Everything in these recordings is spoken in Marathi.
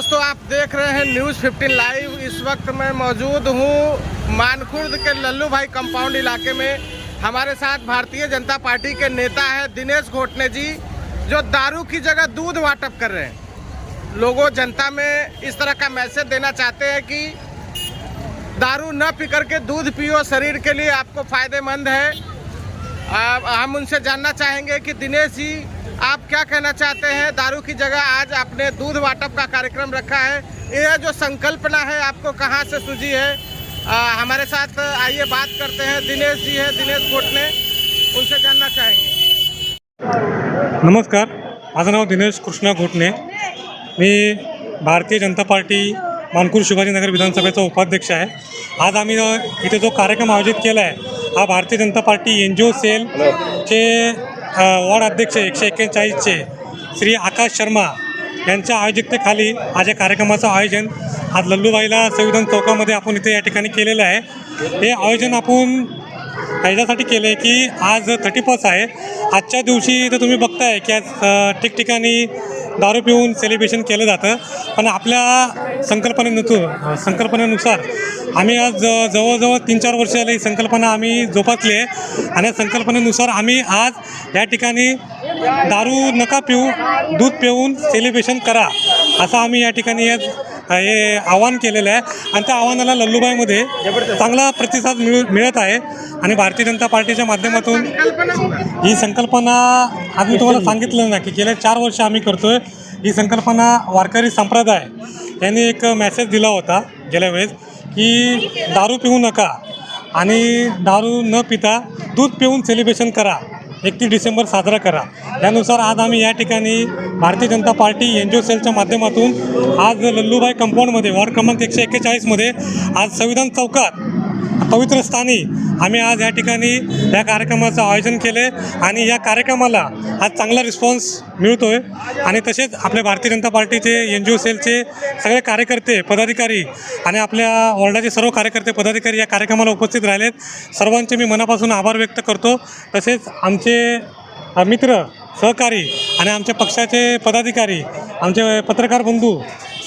दोस्तों, आप देख रहे हैं न्यूज़ 15 लाइव इस वक्त मैं मौजूद हूँ मानखुर्द के लल्लू भाई कंपाउंड इलाके में। हमारे साथ भारतीय जनता पार्टी के नेता है दिनेश घोटने जी, जो दारू की जगह दूध वाटप कर रहे हैं। लोगों, जनता में इस तरह का मैसेज देना चाहते हैं कि दारू न पी करके दूध पियो, शरीर के लिए आपको फ़ायदेमंद है। आ, हम उनसे जानना चाहेंगे कि दिनेश जी आप क्या कहना चाहते हैं? दारू की जगह आज आपने दूध वाटप का कार्यक्रम रखा है। यह जो संकल्पना है आपको कहाँ से सूझी है? आ, हमारे साथ आइए बात करते हैं। दिनेश जी है दिनेश घोटने उनसे जानना चाहेंगे। नमस्कार माझं नाव दिनेश कृष्णा घोटणे मी भारतीय जनता पार्टी मानपूर शिवाजीनगर विधानसभेचा उपाध्यक्ष आहे. आज आम्ही इथे जो कार्यक्रम आयोजित केला आहे हा Bharatiya Janata party N G O सेलचे वॉर्ड अध्यक्ष एकशे एक्केचाळीसचे श्री आकाश शर्मा यांच्या आयोजकतेखाली आज या कार्यक्रमाचं आयोजन आज लल्लूबाईला संविधान चौकामध्ये आपण इथे या ठिकाणी केलेलं आहे. हे आयोजन आपण ह्याच्यासाठी केलं आहे की आज थर्टी फर्स्ट आहे. आजच्या दिवशी तर तुम्ही बघताय की आज ठिकठिकाणी दारू पिऊन सेलिब्रेशन केलं जातं. पण आपल्या संकल्पनेनुसार संकल्पनेनुसार. आम्ही आज ज- जवळजवळ तीन चार वर्ष झाले ही संकल्पना आम्ही जोपासली आहे. आणि या संकल्पनेनुसार आम्ही आज या ठिकाणी दारू नका पिऊ दूध पिऊन सेलिब्रेशन करा असं आम्ही या ठिकाणी आज हे आवाहन केलेलं आहे. आणि त्या आव्हानाला लल्लूबाईमध्ये चांगला प्रतिसाद मिळू मिळत आहे. आणि भारतीय जनता पार्टीच्या माध्यमातून ही संकल्पना आज मी तुम्हाला सांगितलं ना की गेल्या चार वर्ष आम्ही करतोय. ही संकल्पना वारकरी संप्रदाय यांनी एक मेसेज दिला होता गेल्या वेळेस की दारू पिऊ नका आणि दारू न पिता दूध पिऊन सेलिब्रेशन करा. एकतीस डिसेंबर साजरा करा. यानुसार आज आम्ही या ठिकाणी भारतीय जनता पार्टी एन जी ओ सेलच्या माध्यमातून आज लल्लूबाई कंपाऊंडमध्ये वॉर्ड क्रमांक एकशे एक्केचाळीसमध्ये आज संविधान चौकात पवित्र स्थानी. आम्ही आज या ठिकाणी या कार्यक्रमाचं आयोजन केले आणि या कार्यक्रमाला आज चांगला रिस्पॉन्स मिळतो आहे आणि तसेच आपल्या भारतीय जनता पार्टीचे एन जी ओ सेलचे सगळे कार्यकर्ते पदाधिकारी आणि आपल्या वॉर्डाचे सर्व कार्यकर्ते पदाधिकारी या कार्यक्रमाला उपस्थित राहिलेत. सर्वांचे मी मनापासून आभार व्यक्त करतो. तसेच आमचे मित्र सहकारी आणि आमच्या पक्षाचे पदाधिकारी आमचे पत्रकार बंधू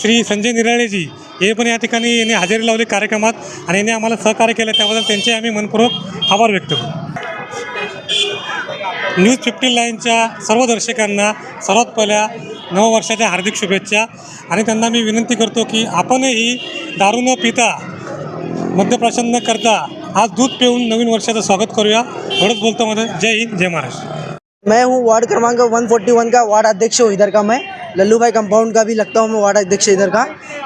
श्री संजय निराळेजी हे पण या ठिकाणी यांनी हजेरी लावली कार्यक्रमात आणि यांनी आम्हाला सहकार्य केलं. त्याबद्दल त्यांचे आम्ही मनपूर्वक आभार व्यक्त करू. न्यूज फिफ्टीन लाईनच्या सर्व दर्शकांना सर्वात पहिल्या नववर्षाच्या हार्दिक शुभेच्छा आणि त्यांना मी विनंती करतो की आपणही दारू न पिता मद्यप्राशन न करता आज दूध पिऊन नवीन वर्षाचं स्वागत करूया. एवढंच बोलतो मध्ये जय हिंद जय महाराष्ट्र. मैं हूँ वार्ड क्रमांक 141 का वार्ड अध्यक्ष हूँ इधर का मैं। लल्लू भाई कंपाउंड का भी लगता हूँ मैं वार्ड अध्यक्ष इधर का।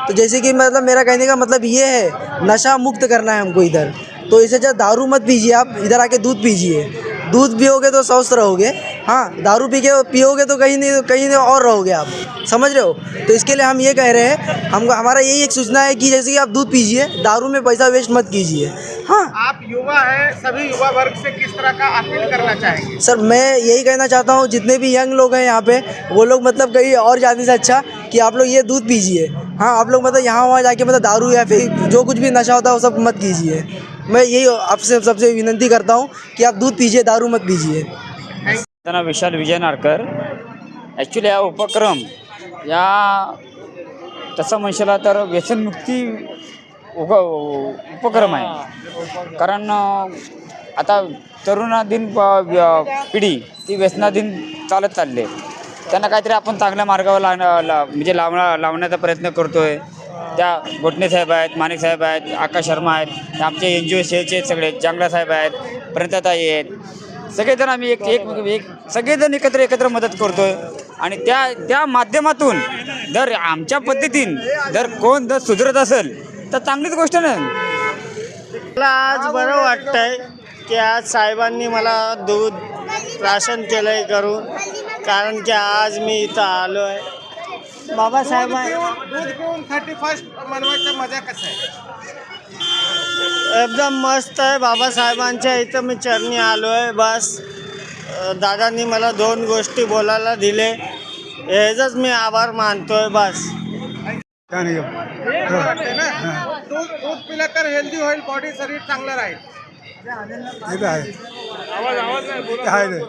तो जैसे कि मतलब मेरा कहने का मतलब ये है, नशा मुक्त करना है हमको इधर। तो इसे जब दारू मत पीजिए आप, इधर आके दूध पीजिए। दूध पियोगे तो स्वस्थ रहोगे। हाँ दारू पी के पियोगे तो कहीं नहीं कहीं नहीं और रहोगे आप। समझ रहे हो? तो इसके लिए हम ये कह रहे हैं, हमको, हमारा यही एक सूचना है कि जैसे कि आप दूध पीजिए, दारू में पैसा वेस्ट मत कीजिए। हाँ। आप युवा हैं सभी युवा वर्ग से किस तरह का अपील करना चाहेंगे? सर मैं यही कहना चाहता हूँ जितने भी यंग लोग हैं यहाँ पे वो लोग मतलब कहीं और जाने से अच्छा कि आप लोग ये दूध पीजिए। हाँ आप लोग मतलब यहाँ वहाँ जाके मतलब दारू या फिर जो कुछ भी नशा होता है वो सब मत कीजिए। मैं यही आपसे सबसे विनंती करता हूँ कि आप दूध पीजिए दारू मत पीजिए। नाव विशाल विजय नारकर। ॲक्च्युली हा उपक्रम या तसं म्हणशाला तर व्यसनमुक्ती उग उपक्रम आहे. कारण आता तरुणाधीन प- व्य- पिढी ती व्यसनाधीन चालत चालली आहे. त्यांना काहीतरी आपण चांगल्या मार्गावर लावण्या ला म्हणजे लावणा लावण्याचा प्रयत्न करतो आहे त्या घोटणे साहेब आहेत माणिक साहेब आहेत आकाश शर्मा आहेत आमचे एन जी ओ सेलचे सगळे जांगला साहेब आहेत प्रणताताई आहेत. सगळेजण आम्ही एक एक एक सगळेजण एकत्र एकत्र मदत करतो आहे आणि त्या त्या माध्यमातून जर आमच्या पद्धतीन जर कोण जर सुधरत असेल तर चांगलीच गोष्ट नाही मला आज बरं वाटतंय की आज साहेबांनी मला दूध राशन केलं आहे करून. कारण की आज मी इथं आलो आहे बाबासाहेब दूध पिऊन थर्टी फर्स्ट मनवायचा मजा कसा आहे? एकदम मस्त आहे. बाबासाहेबांच्या इथं मी चरणी आलो आहे बस दादांनी मला दोन गोष्टी बोलायला दिले. ह्याचाच मी आभार मानतोय. बस. हेच वाटते ना? दूध दूध पिलं तर हेल्दी होईल बॉडी शरीर चांगलं राहील. ते तर आहे. ते आहे ते.